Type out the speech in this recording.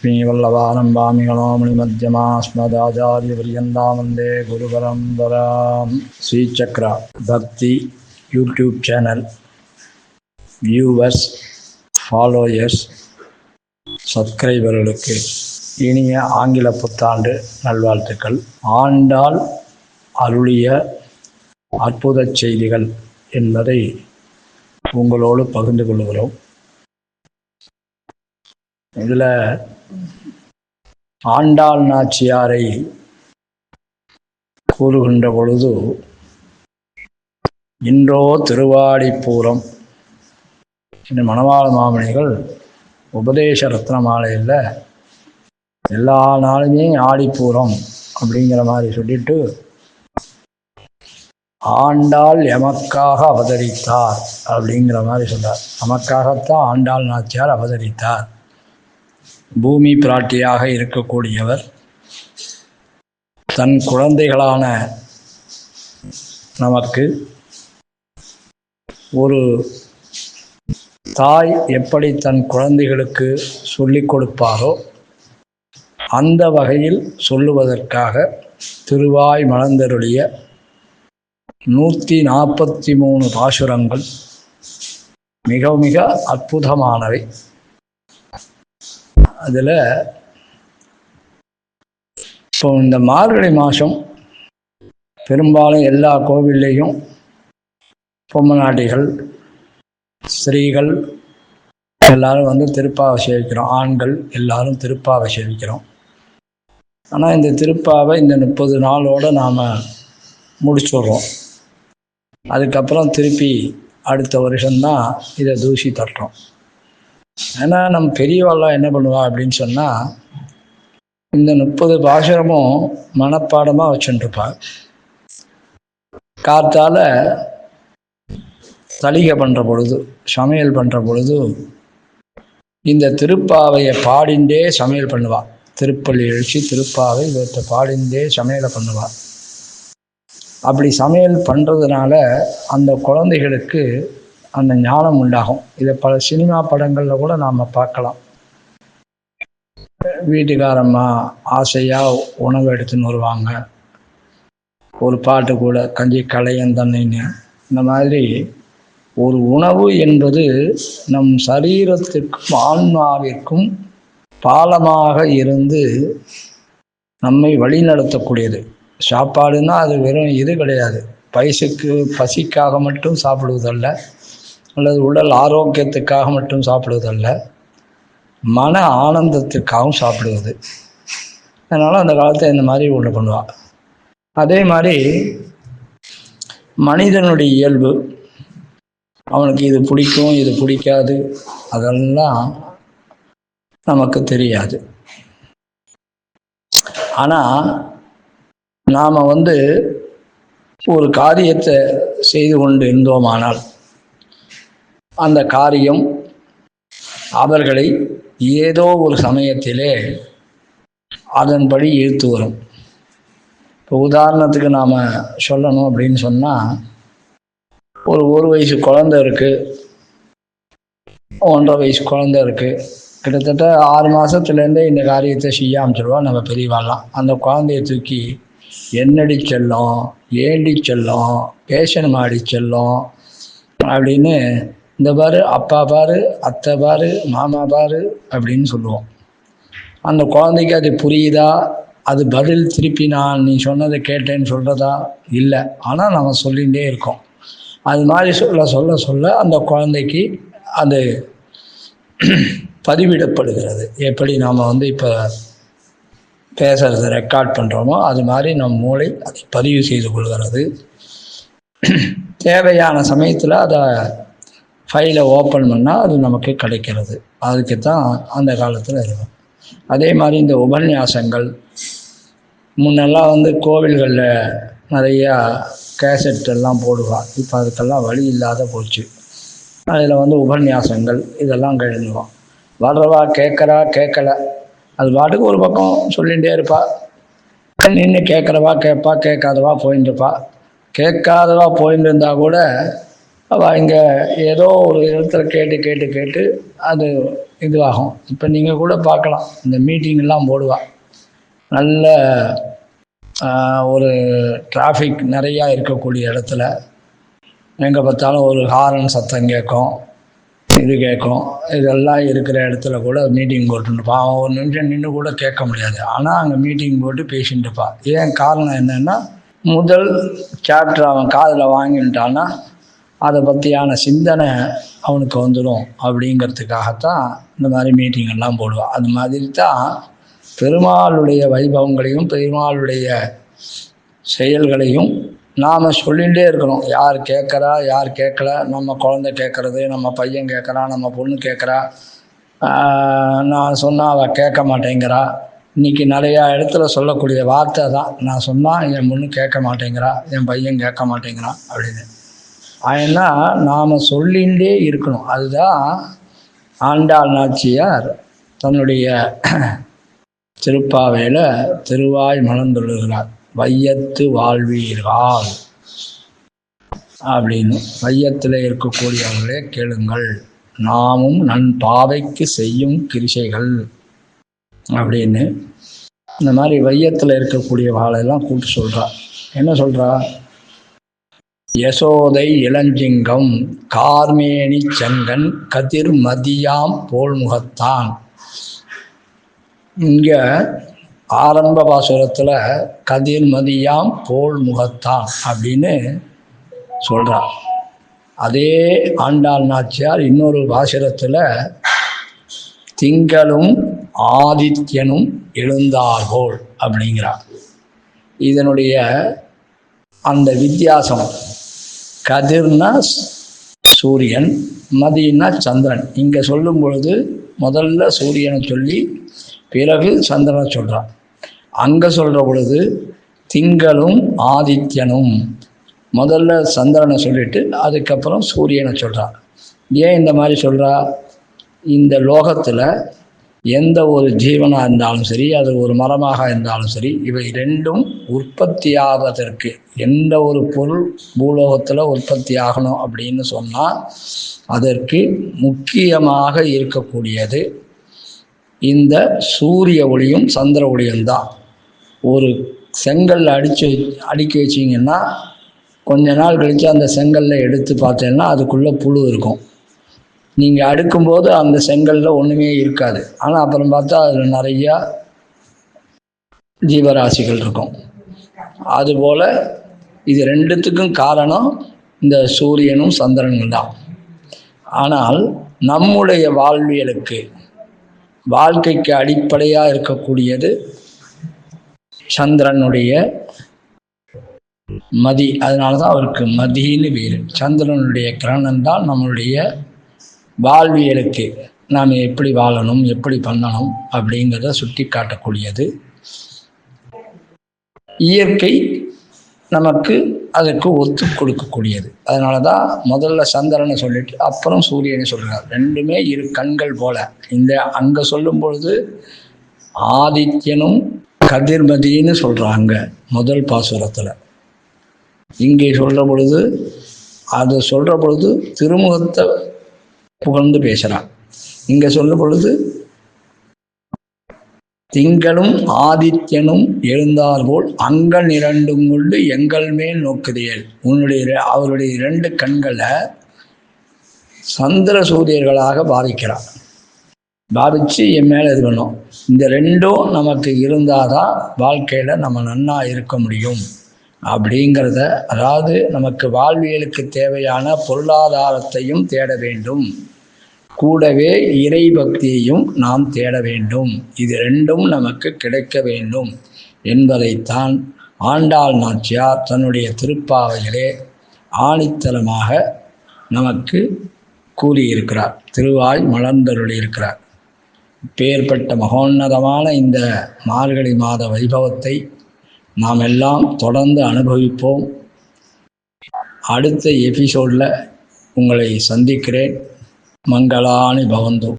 ஸ்ரீவல்லவானம்பாமிகளோமணிமத்யமாஸ்மதாச்சாரியபரியந்தாமந்தே குருபரம்பராம் Srichakra Bhakti YouTube channel. Viewers followers சப்ஸ்கிரைபர்களுக்கு இனிய ஆங்கில புத்தாண்டு நல்வாழ்த்துக்கள். ஆண்டால் அருளிய அற்புத செய்திகள் என்பதை உங்களோடு பகிர்ந்து கொள்கிறோம். இதில் ஆண்டாள் நாச்சியாரை கூறுகின்ற பொழுது இன்றோ திருவாடிப்பூரம் என்று மணவாள மாமணிகள் உபதேச ரத்ன மாலையில் எல்லா நாளுமே ஆடிப்பூரம் அப்படிங்கிற மாதிரி சொல்லிட்டு ஆண்டாள் எமக்காக அவதரித்தார் அப்படிங்கிற மாதிரி சொன்னார் நமக்காகத்தான் ஆண்டாள் நாச்சியார் அவதரித்தார். பூமி பிராட்டியாக இருக்கக்கூடியவர் தன் குழந்தைகளான நமக்கு ஒரு தாய் எப்படி தன் குழந்தைகளுக்கு சொல்லிக் கொடுப்பாரோ அந்த வகையில் சொல்லுவதற்காக திருவாய் மலர்ந்தருடைய நூற்றி நாற்பத்தி மூணு பாசுரங்கள் மிக மிக அற்புதமானவை. அதில் இப்போ இந்த மார்கழி மாதம் பெரும்பாலும் எல்லா கோவில்லையும் பொம்மநாட்டிகள் ஸ்திரீகள் எல்லாரும் வந்து திருப்பாவை சேவிக்கிறோம். ஆண்கள் எல்லாரும் திருப்பாவை சேவிக்கிறோம். ஆனால் இந்த திருப்பாவை இந்த முப்பது நாளோடு நாம் முடிச்சுடுறோம். அதுக்கப்புறம் திருப்பி அடுத்த வருஷம்தான் இதை தூசி தட்டுறோம். ஏன்னா நம்ம பெரியவாள்லாம் என்ன பண்ணுவா அப்படின்னு சொன்னால் இந்த முப்பது பாசுரமும் மனப்பாடமாக வச்சுட்டுருப்பா காத்தால் தளிகை பண்ணுற பொழுது சமையல் பண்ணுற பொழுது இந்த திருப்பாவையை பாடிண்டே சமையல் பண்ணுவாள் திருப்பள்ளி எழுச்சி திருப்பாவை இவற்றை பாடிந்தே சமையலை பண்ணுவாள் அப்படி சமையல் பண்ணுறதுனால அந்த குழந்தைகளுக்கு அந்த ஞானம் உண்டாகும். இதை பல சினிமா படங்களில் கூட நாம் பார்க்கலாம். வீட்டுக்காரம்மா ஆசையாக உணவு எடுத்துன்னு வருவாங்க. ஒரு பாட்டு கூட கஞ்சி களையம் தண்ணின்னு இந்த மாதிரி ஒரு உணவு என்பது நம் சரீரத்திற்கும் ஆன்மாவிற்கும் பாலமாக இருந்து நம்மை வழிநடத்தக்கூடியது. சாப்பாடுன்னா அது வெறும் இது கிடையாது. பைசுக்கு பசிக்காக மட்டும் சாப்பிடுவதல்ல. அல்லது உடல் ஆரோக்கியத்துக்காக மட்டும் சாப்பிடுவதல்ல மன ஆனந்தத்துக்காகவும் சாப்பிடுவது. அதனால் அந்த காலத்தை இந்த மாதிரி ஒன்று பண்ணுவாள் அதே மாதிரி மனிதனுடைய இயல்பு அவனுக்கு இது பிடிக்கும் இது பிடிக்காது அதெல்லாம் நமக்கு தெரியாது. ஆனால் நாம் வந்து ஒரு காரியத்தை செய்து கொண்டு இருந்தோமானால் அந்த காரியம் அவர்களை ஏதோ ஒரு சமயத்திலே அதன்படி இழுத்து வரும். இப்போ உதாரணத்துக்கு நாம் சொல்லணும் அப்படின்னு சொன்னால் ஒரு ஒரு வயசு குழந்த இருக்குது ஒன்றரை வயசு குழந்த இருக்குது கிட்டத்தட்ட ஆறு மாதத்துலேருந்தே இந்த காரியத்தை செய்ய அமைச்சிருவோம் நம்ம பெரியவாள்லாம். அந்த குழந்தைய தூக்கி என்னடி செல்லும் ஏண்டி செல்லும் பேஷன் மாடி செல்லும் அப்படின்னு இந்த பாரு அப்பா பாரு அத்தை பாரு மாமா பாரு அப்படின்னு சொல்லுவோம். அந்த குழந்தைக்கு அது புரியுதா? அது பதில் திருப்பி நான் நீ சொன்னதை கேட்டேன்னு சொல்கிறதா இல்லை. ஆனால் நம்ம சொல்லிகிட்டே இருக்கோம். அது மாதிரி சொல்ல சொல்ல சொல்ல அந்த குழந்தைக்கு அது பதிவிடப்படுகிறது. எப்படி நாம் வந்து இப்போ பேசுகிறத ரெக்கார்ட் பண்ணுறோமோ அது மாதிரி நம் மூளை அதை பதிவு செய்து கொள்கிறது. தேவையான சமயத்தில் அதை ஃபைலை ஓப்பன் பண்ணால் அது நமக்கு கிடைக்கிறது. அதுக்கு தான் அந்த காலத்தில் இருக்கும். அதே மாதிரி இந்த உபன்யாசங்கள் முன்னெல்லாம் வந்து கோவில்களில் நிறையா கேசட் எல்லாம் போடுவான் இப்போ அதுக்கெல்லாம் வழி இல்லாத போச்சு. அதில் வந்து உபன்யாசங்கள் இதெல்லாம் கழிஞ்சுவான் வர்றவா கேட்குறா கேட்கல. அது பாட்டுக்கு ஒரு பக்கம் சொல்லிகிட்டே இருப்பா. நின்று கேட்குறவா கேட்பா கேட்காதவா போயின்னு இருப்பா. கேட்காதவா போயின்னு இருந்தால் கூட அவள் இங்கே ஏதோ ஒரு இடத்துல கேட்டு கேட்டு கேட்டு அது இதுவாகும். இப்போ நீங்கள் கூட பார்க்கலாம். இந்த மீட்டிங்கெல்லாம் போடுவாள் நல்ல ஒரு டிராஃபிக் நிறையா இருக்கக்கூடிய இடத்துல. எங்கே பார்த்தாலும் ஒரு ஹாரன் சத்தம் கேட்கும். இது கேட்கும். இதெல்லாம் இருக்கிற இடத்துல கூட மீட்டிங் போட்டுருப்பா அவன் ஒரு நிமிஷம் நின்று கூட கேட்க முடியாது. ஆனால் அங்கே மீட்டிங் போட்டு பேசிட்டு இருப்பான் ஏன் காரணம் என்னென்னா முதல் சாப்டர் அவன் காதில் வாங்கிட்டான்னா அதை பற்றியான சிந்தனை அவனுக்கு வந்துடும் அப்படிங்கிறதுக்காகத்தான் இந்த மாதிரி மீட்டிங் எல்லாம் போடுவான் அது மாதிரி தான் பெருமாளுடைய வைபவங்களையும் பெருமாளுடைய செயல்களையும் நாம் சொல்லிகிட்டே இருக்கிறோம் யார் கேட்குறா யார் கேட்கல? நம்ம குழந்தை கேட்குறது நம்ம பையன் கேட்குறா நம்ம பொண்ணு கேட்குறா. நான் சொன்னால் அவள் கேட்க மாட்டேங்கிறா. இன்றைக்கி நிறையா இடத்துல சொல்லக்கூடிய வார்த்தை தான். நான் சொன்னால் என் பொண்ணு கேட்க மாட்டேங்கிறா என் பையன் கேட்க மாட்டேங்கிறான் அப்படின்னு. ஏன்னா நாம் சொல்லிகிட்டே இருக்கணும். அதுதான் ஆண்டாள் நாச்சியார் தன்னுடைய திருப்பாவையில் திருவாய் மலர்ந்துள்ளுகிறார். வையத்து வாழ்வீர்கள் அப்படின்னு வையத்தில் இருக்கக்கூடியவர்களே கேளுங்கள். நாமும் நன் பாவைக்கு செய்யும் கிரிசைகள் அப்படின்னு. இந்த மாதிரி வையத்தில் இருக்கக்கூடிய வாழெல்லாம் கூப்பிட்டு சொல்கிறா என்ன சொல்கிறா யசோதை இளஞ்சிங்கம் கார்மேனி செங்கன் கதிர் மதியாம் போல்முகத்தான். இங்கே ஆரம்ப பாசுரத்தில் கதிர் மதியாம் போல் முகத்தான் அப்படின்னு சொல்கிறார் அதே ஆண்டாள் நாச்சியார் இன்னொரு பாசுரத்தில் திங்களும் ஆதித்யனும் எழுந்தார்கோள் அப்படிங்கிறார் இதனுடைய அந்த வித்தியாசம் கதிர்னா சூரியன் மதியன்னா சந்திரன். இங்கே சொல்லும் பொழுது முதல்ல சூரியனை சொல்லி பிறகு சந்திரனை சொல்கிறான் அங்கே சொல்கிற பொழுது திங்களும் ஆதித்யனும். முதல்ல சந்திரனை சொல்லிட்டு அதுக்கப்புறம் சூரியனை சொல்கிறான் ஏன் இந்த மாதிரி சொல்கிறா இந்த லோகத்தில் எந்த ஒரு ஜீவனாக இருந்தாலும் சரி அது ஒரு மரமாக இருந்தாலும் சரி இவை ரெண்டும் உற்பத்தியாவதற்கு எந்த ஒரு பொருள் பூலோகத்தில் உற்பத்தி ஆகணும் அப்படின்னு சொன்னால் அதற்கு முக்கியமாக இருக்கக்கூடியது இந்த சூரிய ஒளியும் சந்திர ஒளியும் தான். ஒரு செங்கல்ல அடித்து அடுக்கி வச்சிங்கன்னா கொஞ்ச நாள் கழித்து அந்த செங்கல்ல எடுத்து பார்த்தேன்னா அதுக்குள்ளே புழு இருக்கும். நீங்கள் அடுக்கும்போது அந்த செங்கல்ல ஒன்றுமே இருக்காது. ஆனால் அப்புறம் பார்த்தா அதில் நிறையா ஜீவராசிகள் இருக்கும். அதுபோல் இது ரெண்டுத்துக்கும் காரணம் இந்த சூரியனும் சந்திரனும் தான். ஆனால் நம்முடைய வாழ்வியலுக்கு வாழ்க்கைக்கு அடிப்படையாக இருக்கக்கூடியது சந்திரனுடைய மதி. அதனால தான் அவருக்கு மதின்னு பேர். சந்திரனுடைய கிரணம் தான் நம்மளுடைய வாழ்வியலுக்கு நாம் எப்படி வாழணும் எப்படி பண்ணணும் அப்படிங்கிறத சுட்டி காட்டக்கூடியது. இயற்கை நமக்கு அதற்கு ஒத்து கொடுக்கக்கூடியது. அதனால தான் முதல்ல சந்திரனை சொல்லிட்டு அப்புறம் சூரியனை சொல்கிறார் ரெண்டுமே இரு கண்கள் போல. இந்த அங்கே சொல்லும் பொழுது ஆதித்யனும் கதிர்மதின்னு சொல்கிறாங்க முதல் பாசுரத்தில். இங்கே சொல்கிற பொழுது அது சொல்கிற பொழுது திருமுகத்தை புகழ்ந்து பேசுகிறான் இங்கே சொல்லும் பொழுது திங்களும் ஆதித்யனும் எழுந்தார் போல் அங்கள் இரண்டும் கொண்டு எங்கள் மேல் நோக்குதியல் உன்னுடைய அவருடைய இரண்டு கண்களை சந்திர சூரியர்களாக பாவிக்கிறார் பாதிச்சு என் மேலே இது பண்ணும். இந்த ரெண்டும் நமக்கு இருந்தால் தான் வாழ்க்கையில் நம்ம நன்னா இருக்க முடியும். அப்படிங்கிறத அதாவது நமக்கு வாழ்வியலுக்கு தேவையான பொருளாதாரத்தையும் தேட வேண்டும். கூடவே இறை பக்தியையும் நாம் தேட வேண்டும். இது ரெண்டும் நமக்கு கிடைக்க வேண்டும் என்பதைத்தான் ஆண்டாள் நாச்சியார் தன்னுடைய திருப்பாவையிலே ஆணித்தலமாக நமக்கு கூறியிருக்கிறார். திருவாய் மலர்ந்தருளியிருக்கிறார். பேர்பட்ட மகோன்னதமான இந்த மார்கழி மாத வைபவத்தை நாம் எல்லாம் தொடர்ந்து அனுபவிப்போம். அடுத்த எபிசோடில் உங்களை சந்திக்கிறேன். மங்களானி பவந்து.